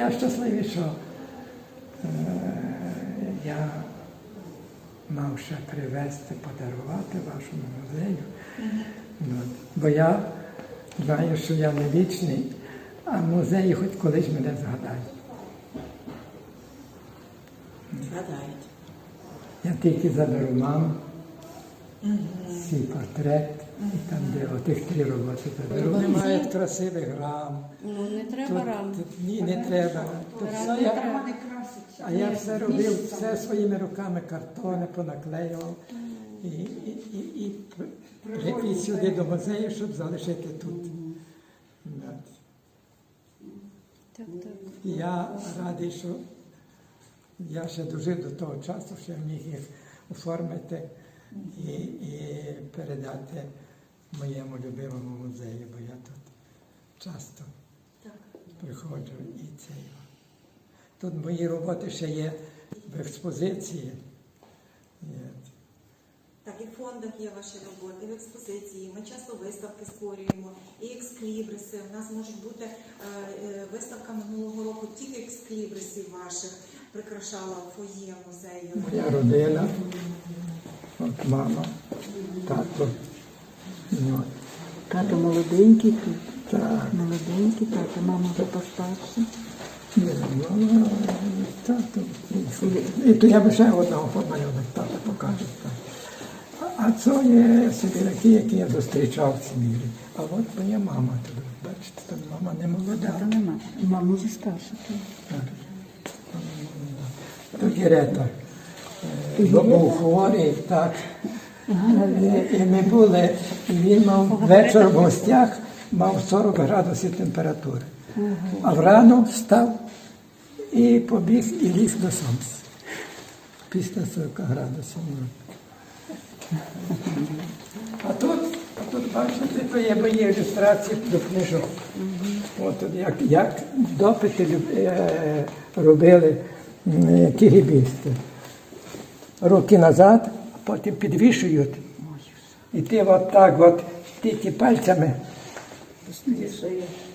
Я щасливий, що е, я мав ще привезти, подарувати вашому музею. От. Бо я знаю, що я не вічний, а музей хоч колись мене згадає. Згадають. Я тільки заберу маму, свій портрет, там, де отих три роботи заберу. Немає красивих рам. Ну не треба рам. Ні, не треба. Тут все я, а я все робив, все своїми руками, картони понаклеював і, і, і, і привіз сюди до музею, щоб залишити тут. От. Так, так. І Я радий, що я ще дожив до того часу, що я міг їх оформити і, і передати моєму любимому музею, бо я тут часто приходжу і це. Тут мої роботи ще є в експозиції. Є. Так, і в фондах є ваші роботи, в експозиції. Ми часто виставки створюємо, і ексклібриси. У нас можуть бути е, е, виставка минулого року тільки ексклібрисів ваших прикрашала фоє музею. Моя родина, от мама, тато. Тато молоденький тут. так. Молоденький, тато, мама вже постарша. Ні, ну, тато. І то я би ще одного помальовник тата покажу. так. А- це є сибіряки, які я зустрічав в Сибірі. А от моя мама тут. Бачите, там мама не молода. Тата нема. Мама вже старша. тут. То Герета. Е, Бо був хворий, так. І- І ми були, і він мав вечір в гостях, мав 40 градусів температури. А врано встав і побіг і ліг до сонця. Після 40 градусів. А тут, а тут бачите, то є мої ілюстрації до книжок. От як, як допити е, робили кігібісти. Руки назад, потім підвішують. І ти от так от тільки пальцями,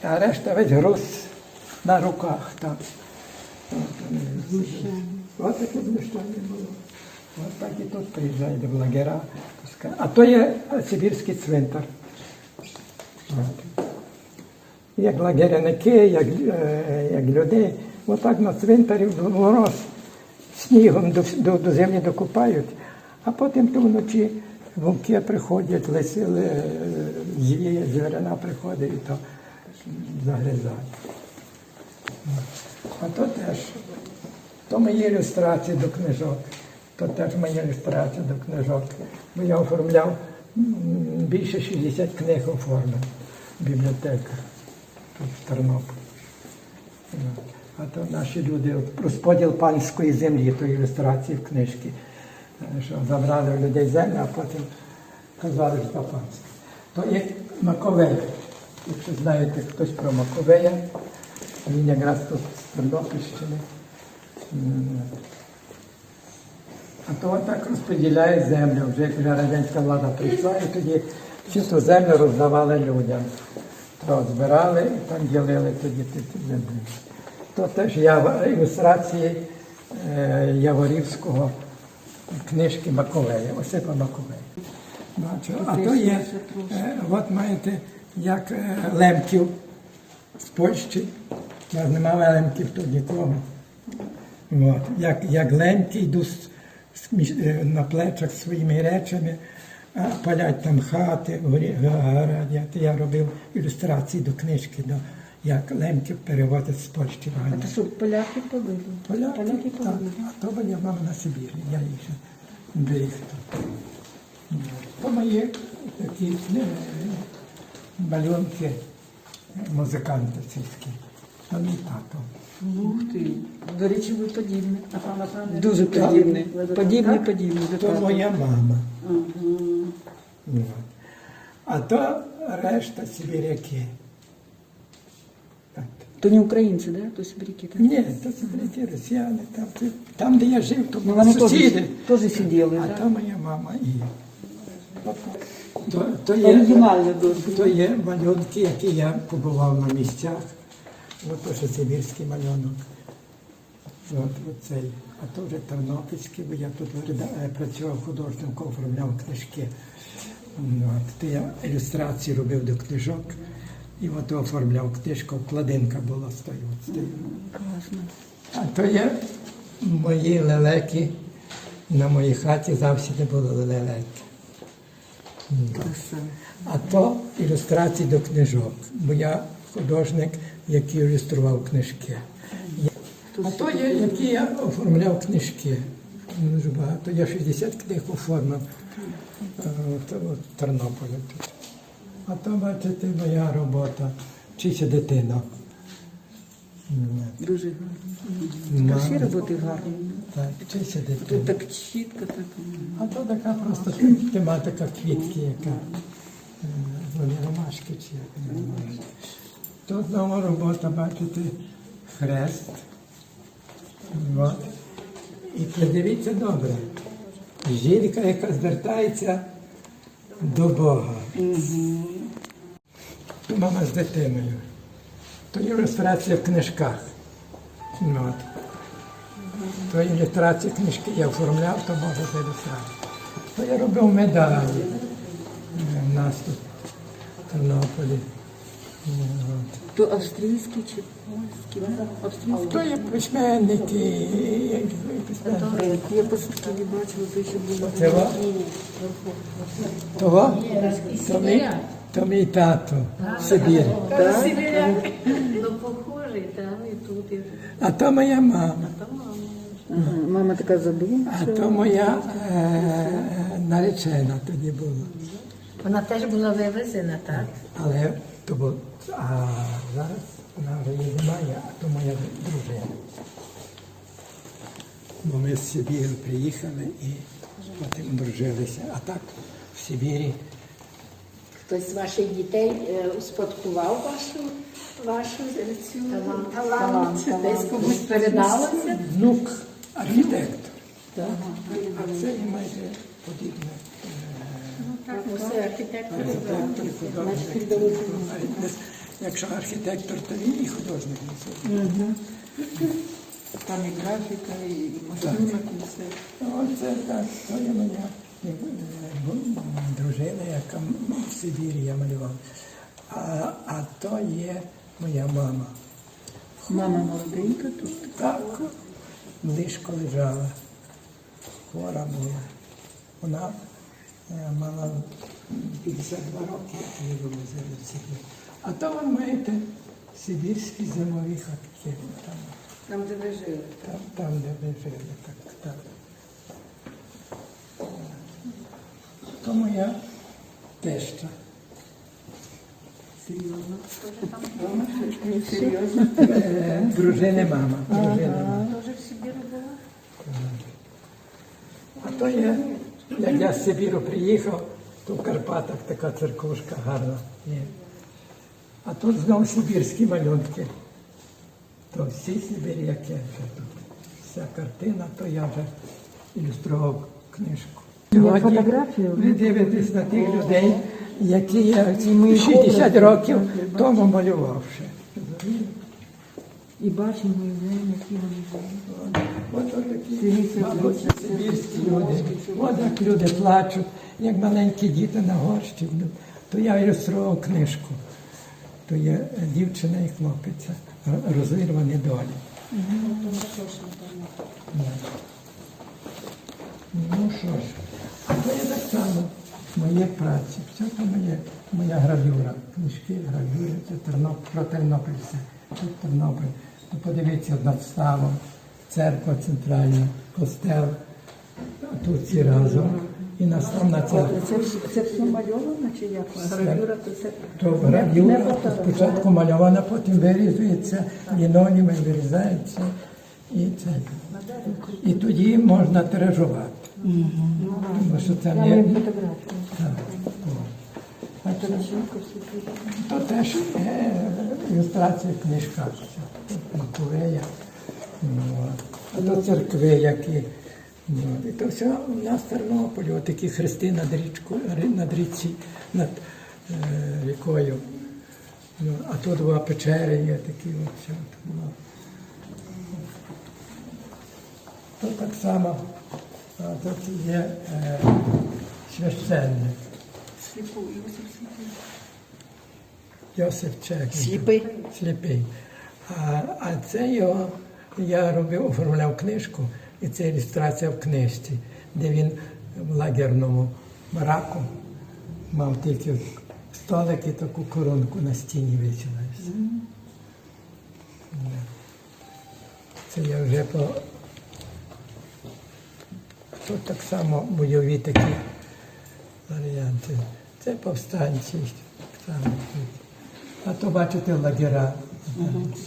а решта весь груз на руках там. От, таке знущання було. От так і тут приїжджають в лагера. А то є Сибірський цвинтар. От. Як лагеряники, як, е, як людей. Отак на цвинтарі в мороз снігом до, до, до землі докупають, а потім то вночі вовки приходять, лиси, е, зві- звірина приходить і то загризають. А то теж, то мої ілюстрації до книжок, то теж мої ілюстрації до книжок. Бо я оформляв більше 60 книг оформив в бібліотеках в Тернополі. А то наші люди, розподіл панської землі, то ілюстрації в книжки, е, що забрали у людей землю, а потім казали, що панське. То є Маковей. Якщо знаєте хтось про Маковея, він якраз тут з Тернопільщини. А то отак розподіляють землю. Вже як вже радянська влада прийшла, і тоді ту землю роздавали людям. То збирали і там ділили тоді ті. То теж я ілюстрації е, Яворівського книжки Маковея, Осипа Маковея. Бачу. А то є, е, от маєте, як е, лемків з Польщі. У нас немає лемків тут нікого. От. Як, як лемки з е, на плечах своїми речами, а палять там хати, горять. Я робив ілюстрації до книжки, до, як лемків переводять з Польщі в А то що, поляки побили? Поляки, Поляки так, побили. а то моя мама на Сибірі, я їх ще беріг тут. То мої такі малюнки музиканти сільські. То мій тато. Ух ти. До речі, ви подібні. Дуже подібні. Подібні, подібні. То моя мама. Мгм. А то решта сибіряки. То не українці, да? То сибіряки? Ні, то сибіряки, росіяни. Там, це- там, де я жив, то Ну, були вони теж, сусіди. теж сиділи, А так? то моя мама і. То, то, є, Оригінально то є малюнки, які я побував на місцях, От то, що сибірський малюнок. От, оцей. А то вже Тернопільський, бо я тут реда- е, працював художником, оформляв книжки. Ну, От, то я ілюстрації робив до книжок. І от оформляв книжку, вкладинка була з тою. от з тою. Класно. А то є мої лелеки. На моїй хаті завжди були лелеки. А то ілюстрації до книжок, бо я художник, який ілюстрував книжки. А то є, які я оформляв книжки. Дуже багато. Я 60 книг оформив е, в Тернополі тут. А то, бачите, моя робота. Вчися дитина. Дуже гарно. Всі роботи гарні. Так, вчися дитина. Тут так чітко, так. А то така просто тематика квітки, яка е, вони ромашки чи як вони називають. Тут знову робота, бачите, хрест. От. І придивіться добре. Жінка, яка звертається до Бога. То мама з дитиною. То ілюстрація в книжках. От. То ілюстрації книжки я оформляв, то може за ілюстрацію. То я робив медалі. Е, У нас тут в Тернополі. Е, от. То австрійський чи? Австрійський. То є письменники, е, письменники. Я по Сибірі бачила, то ще було. Це ва? Того? То мій, тато в Сибірі. Ну, похожий, там і тут. і- А то моя мама. Ага, Мама така А задумчива. то моя е, наречена тоді була. Вона теж була вивезена, так? Але то було. А зараз вона вже її немає, а то моя дружина. Бо ми з Сибіру приїхали і потім одружилися. А так в Сибірі Хтось з ваших дітей е, успадкував вашу, вашу цю талант, десь комусь передалося. внук архітектор. А це і майже подібне. Ну, архітектор. Архітектор, художник. Якщо архітектор, то він і художник. Там і графіка, і малюнок, і все. Оце так, то є моя дружина, яка в Сибірі я малював. А, а то є моя мама. Мама молоденька тут. Так, лишко лежала, хвора була. Вона е, мала 52 роки, як її вивезли в Сибір. А то ви маєте сибірські зимові хатки. Там, Там, де ви жили. там, там де ви жили. Так, так. То моя теща. Серйозно. Серйозно. Е, Дружини мама. Дружини мама. Дуже в Сибіру була. А то є, як я з Сибіру приїхав, то в Карпатах така церквушка гарна є. А тут знову сибірські малюнки. То всі сибіряки вже тут. Вся картина, то я вже ілюстрував книжку. Сьогодні фотографію? ви дивитесь на тих людей, які я 60 років тому малював ще. І бачимо, які вони жили. От такі, люди. От як люди плачуть, як маленькі діти на йдуть. То я ілюстрував книжку. То є дівчина і хлопець, розірвані долі. Ну що ж, то так само моє праці. Все це моє, моя гравюра. Книжки, гравюри, це Терноп, про Тернопіль все. Тут Тернопіль. То подивіться над ставом, церква центральна, костел, тут всі разом. І наступна церква. Це, це все мальовано чи як? Гравюра, то це То гравюра спочатку мальована, потім вирізується, лінолеумом вирізається. І, це. і тоді можна тиражувати. Тому що о. А то, то теж е, ілюстрація в книжках. А то церкви, які. І то все у нас в Тернополі, такі хрести над річкою, над річці, над е, рікою. А тут два печери є такі от все. Два. Так само тут є е, священник. Йосип сліпий. Йосип Чек. Сліпий? Сліпий. А, а це його я робив, оформляв книжку, і це ілюстрація в книжці, де він в лагерному бараку мав тільки столик і таку коронку на стіні висіла. Це я вже по. Тут так само бойові такі варіанти. Це повстанці. А то бачите лагера.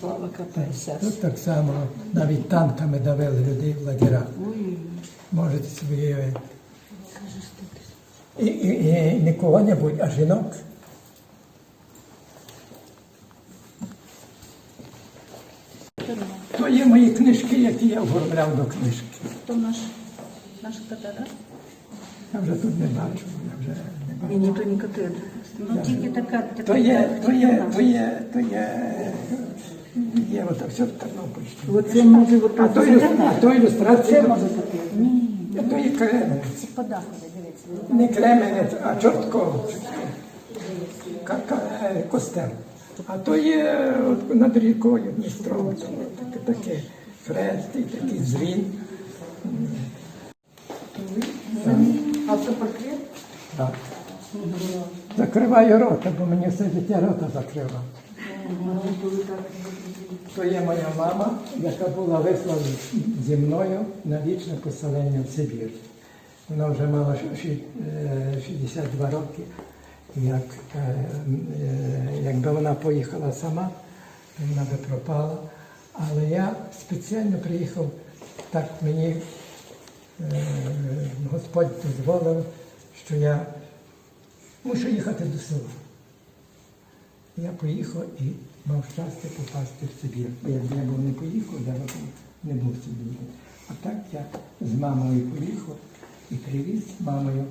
Слава КПСС. Тут так само навіть танками давили людей в лагера. Можете собі уявити. І, і, і не кого-небудь, а жінок. То є мої книжки, які я оформляв до книжки. То наш, наш катедра? Я вже тут не бачу, я вже не бачу. Ні, ні, то не катедра. Ну тільки така, така То є, то є, то є, то є, є от все в Тернопільській. Оце може от А то, ілю- а то ілюстрація, Це може бути. а то є кременець. подаходи, дивіться. Не кременець, а чортков. Ка- ка- е, Костел. А то є от над рікою Дністром, таке, таке хрест і такий дзвін. Автопортрет? Так. Закриваю рота, бо мені все життя рота закрила. То є моя мама, яка була вислана зі мною на вічне поселення в Сибір. Вона вже мала е, 62 роки. Як, е, е, якби вона поїхала сама, вона би пропала. Але я спеціально приїхав, так мені е, Господь дозволив, що я мушу їхати до села. Я поїхав і мав щастя попасти в Сибір. Бо якби я був не поїхав, б не був в Сибірі. А так я з мамою поїхав і привіз мамою.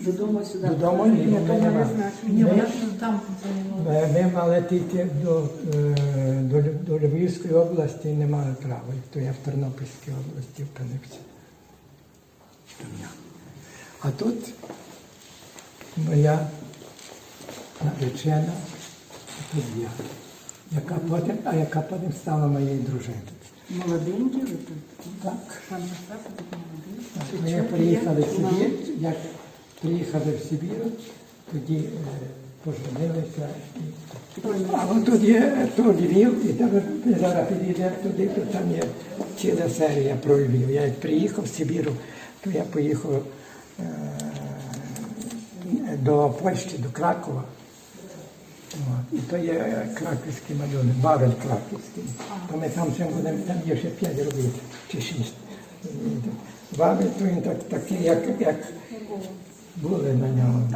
Додому сюди. Додому ні, ми не мали. Ні, Ми- вона ж там зайняла. Ми, ми мали тільки до, е, до, Лю- до Львівської області не мали права. То я в Тернопільській області опинився. Там я. А тут моя наречена, тут я, яка потім, а яка потім стала моєю дружиною. Молоденькі ви тут. Так. Пан Остап, такі молоді. Ми приїхали в Сибір, як приїхали в Сибір, тоді е, поженилися. А от тут є то Львів, і там ми зараз підійдемо туди, то там є ціла серія про Львів. Я як приїхав в Сибіру, то я поїхав е, до Польщі, до Кракова. От. І то є краківський малюнок, Бавель краківський. То ми там ще будемо, там є ще п'ять робити, чи шість. Бавель, то він так, такий, як, як були на ньому.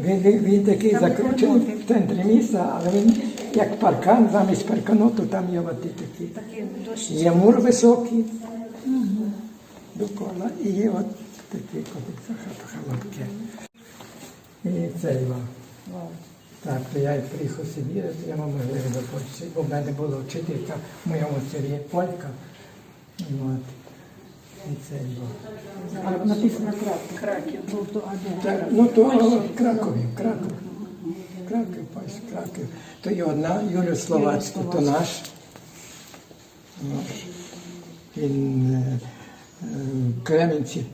Він, він, він такий закручений в центрі міста, але він як паркан, замість паркану, то там є от такі. Є мур високий довкола, і є от такі коти, халапки. І це вам. Так, то я як приїхав в Сибір, то я мав можливість до Польщі, бо в мене була вчителька в моєму селі Полька. От. І це. А написано Краків. Краків. Ну, то? Так, ну то Кракові, Краков. Краків, Польща, Краків. То є одна, Юлію Словацьку, то наш. Наш. Він е, е, в Кременці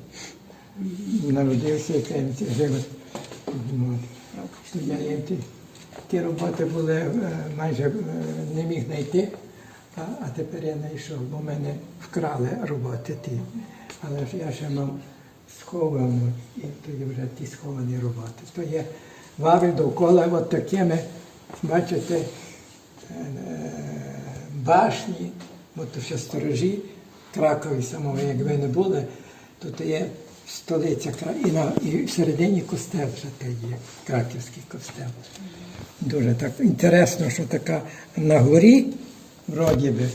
народився в Кременці жив. От. Студенти. Ті роботи були е, майже е, не міг знайти, а, тепер я знайшов, бо мене вкрали роботи ті. Але ж я ще мав сховану, і то є вже ті сховані роботи. То є вави довкола от такими, бачите, е, башні, от ще сторожі Кракові самого, якби не були, то то є столиця і, на, і всередині костел вже те є, краківський костел. Дуже так інтересно, що така на горі, вроді би,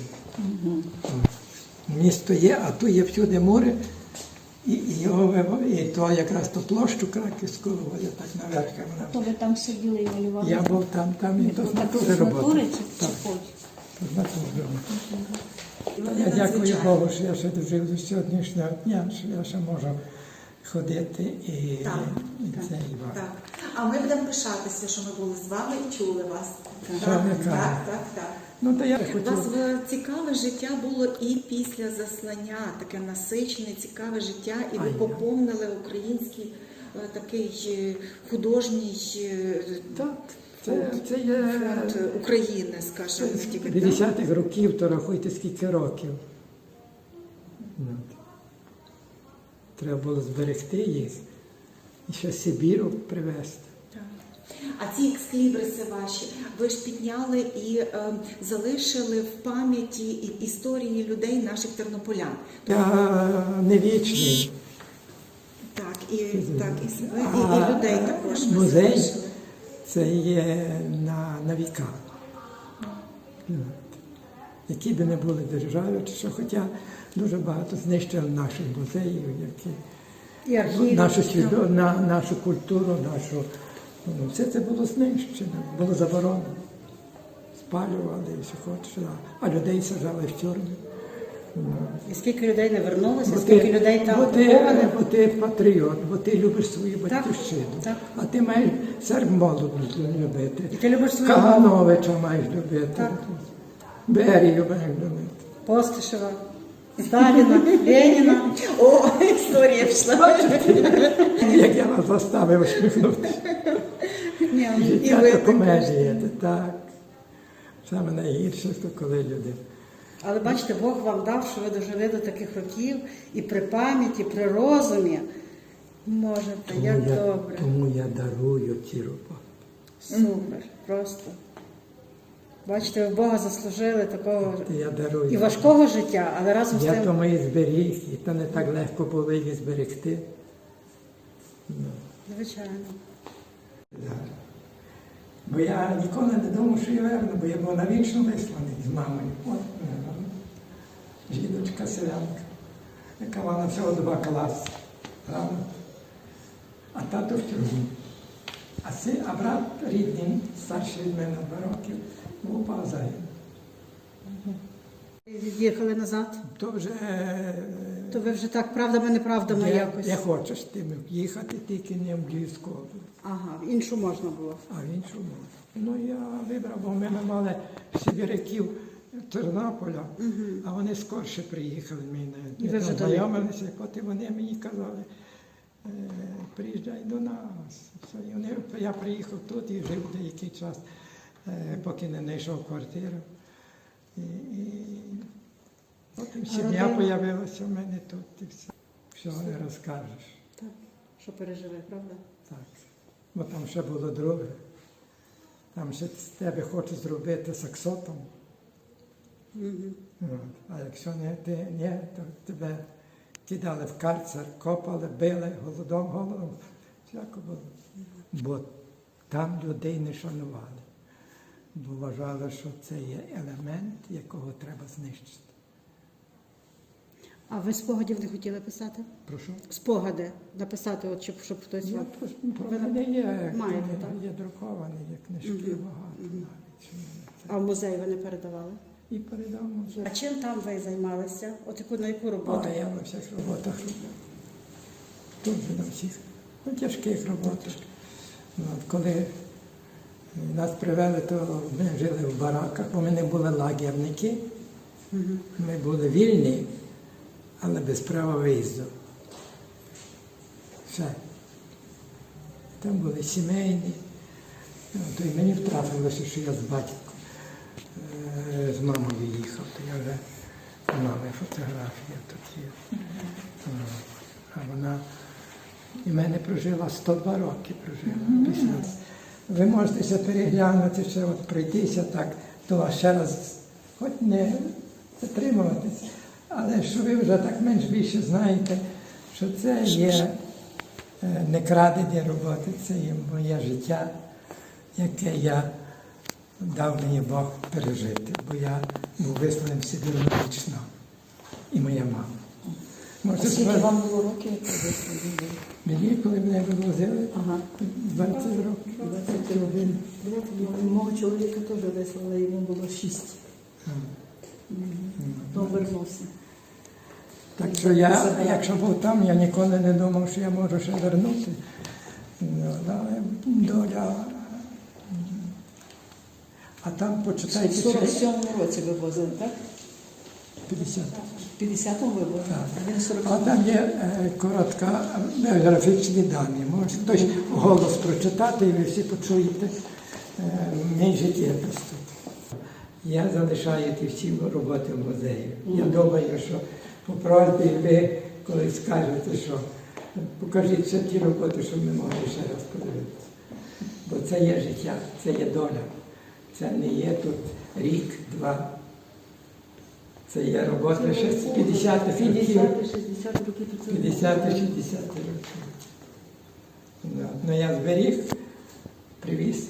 місто є, а тут є всюди море, І, і, його, і то якраз ту площу Краківську виводять так наверх. вона- То ви там сиділи і малювали? Я був там, там і то натури Так, з натури. І Я дякую. Богу, що я ще дожив до сьогоднішнього дня, що я ще можу ходити і, Так, і це і вам. Так. А ми будемо пишатися, що ми були з вами і чули вас. Що Так, ви так, кажете? так, так. Ну, то я У вас хотів. е, цікаве життя було і після заслання, таке насичене, цікаве життя, і ви я. поповнили український е, такий е, художній е, Так, це, це є фонд України, скажімо, з тільки так. 50-х років, то рахуйте скільки років. От. Треба було зберегти їх і ще Сибіру привезти. А ці ексклібриси ваші, ви ж підняли і е, залишили в пам'яті і історії людей, наших тернополян. Я не вічний. Так, і так, і і, і людей також ви музей? залишили. Це є на, на віка. Які би не були держави, чи що, хоча дуже багато знищили наших музеїв, які І архів. нашу, свідо, на, нашу культуру, нашу. Ну, все це було знищено, було заборонено. Спалювали і все хочеш, а- людей сажали в тюрми. І скільки людей не вернулося, Бо скільки ти, людей там бо, ти, бо ти патріот, бо ти любиш свою батьківщину. так. А ти маєш серб молоду любити. І ти любиш свою Кагановича маєш любити. Так. Берію маєш любити. Постишева, Сталіна, Леніна. О, історія пішла. Як я вас заставив усміхнутися. Життя це комедія, це так. Саме найгірше, то коли люди. Але бачите, Бог вам дав, що ви дожили до таких років і при пам'яті, при розумі можете. Як я, добре. тому я дарую ті роботи. Супер, просто. Бачите, ви Бога заслужили такого Я дарую. і важкого життя, але разом з Я тим. тому і зберіг, і то не так легко було їх зберегти. Звичайно. Бо я ніколи не думав, що я верну, бо я був навічно висланий з мамою. От жіночка селянка, яка мала всього два класи. А тато в тюрмі. А, си, а брат рідний, старший від мене два роки, упав. Від'їхали назад, То вже е, то ви вже так правдами, неправдами я, якось. я хочу з тим їхати, тільки не в Львівську область. Ага, в іншу можна було. А в іншу можна. Ну я вибрав, бо ми мали сибіряків Тернополя, а вони скорше приїхали. Ми І не, ви вже там до них? знайомилися, і потім вони мені казали, е, приїжджай до нас. І я приїхав тут і жив деякий час, поки не знайшов квартиру. І, і потім сім'я появилася в мене тут і все. Всього не розкажеш. Так, що пережили, правда? Так. Бо там ще було друге. Там ще з тебе хочуть зробити саксотом. От. А якщо не ти ні, то тебе кидали в карцер, копали, били голодом, голодом. Всяко було. Бо там людей не шанували. Бо вважали, що це є елемент, якого треба знищити. А ви спогадів не хотіли писати? Прошу. Спогади написати, от, щоб, щоб хтось. Я от- просто про мене є, Маєте, так? є друковані, є книжки багато навіть. А в музей ви не передавали? І передав музей. А чим там ви займалися? От яку на яку роботу? О, я на всіх роботах робив. Тут на всіх. Ну, тяжких роботах. Ну, коли нас привели, то ми жили в бараках, бо ми не були лагерники. Ми були вільні, але без права виїзду. Все. Там були сімейні. То й мені втрапилося, що я з батьком, е, з мамою їхав, то я вже мами фотографія тут є. А вона і мене прожила 102 роки прожила. Після. Ви можете ще переглянути, ще от пройтися так, то ще раз, хоч не затримуватись, але що ви вже так менш більше знаєте, що це є е, не крадені роботи, це є моє життя, яке я дав мені Бог пережити, бо я був висланим в вічно. І моя мама. Може, А скільки вам було років, як ви вийшли? Мені, коли мене вивозили, Ага. 20 років. 21. Мого чоловіка теж вислали, йому було шість. То вернувся. Так що я, якщо був там, я ніколи не думав, що я можу ще вернути. Ну, але доля. А там В почитайте ще 47-му році вивозили, так? 50. В 50-му вивозили. Так. А він 40 А там є е, коротка біографічні дані. Може хтось голос прочитати, і ви всі почуєте е, мій життєпис тут. Я залишаю ті всі роботи в музеї. Я думаю, що по просьбі ви коли скажете, що покажіть ще ті роботи, щоб ми могли ще раз подивитися. Бо це є життя, це є доля. Це не є тут рік, два. Це є робота ще з 50-х років. 50-60 років. 50-60 років. Ну, я зберіг, привіз.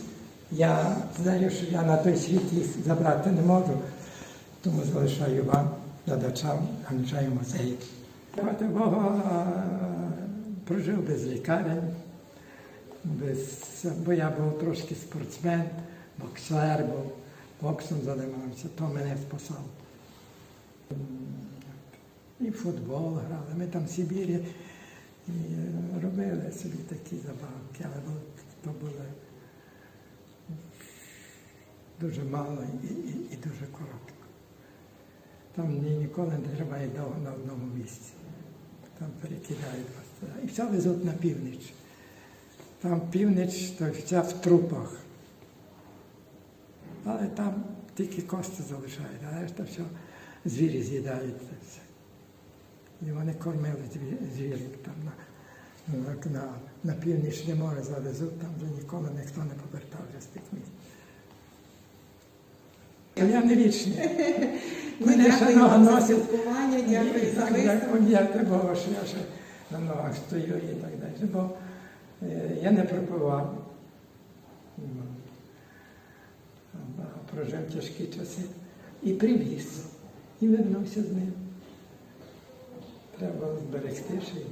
Я знаю, що я на той світ їх забрати не можу, тому залишаю вам, глядачам, залишаю музеї. Проти Бога прожив без лікарень, без, бо я був трошки спортсмен, боксер був, боксом займався, то мене спасав. І футбол грали. Ми там в Сибірі і робили собі такі забавки, але то було дуже мало і, і, і дуже коротко. Там ніколи не тримає довго на одному місці. Там перекидають вас. І все везуть на північ. Там північ, то вся в трупах. Але там тільки кости залишають, а решта все звірі з'їдають. І вони кормили зві- звірів там на, на, на, на північне море завезуть, там вже ніколи ніхто не повертався з тих місць. Я не вічний. Мене ще нога носить. дякую за дякую, Богу, що я ще на ногах стою і так далі. Бо е, я не пропивав. Прожив тяжкі часи. І привіз. І вернувся з ним. Треба зберегти й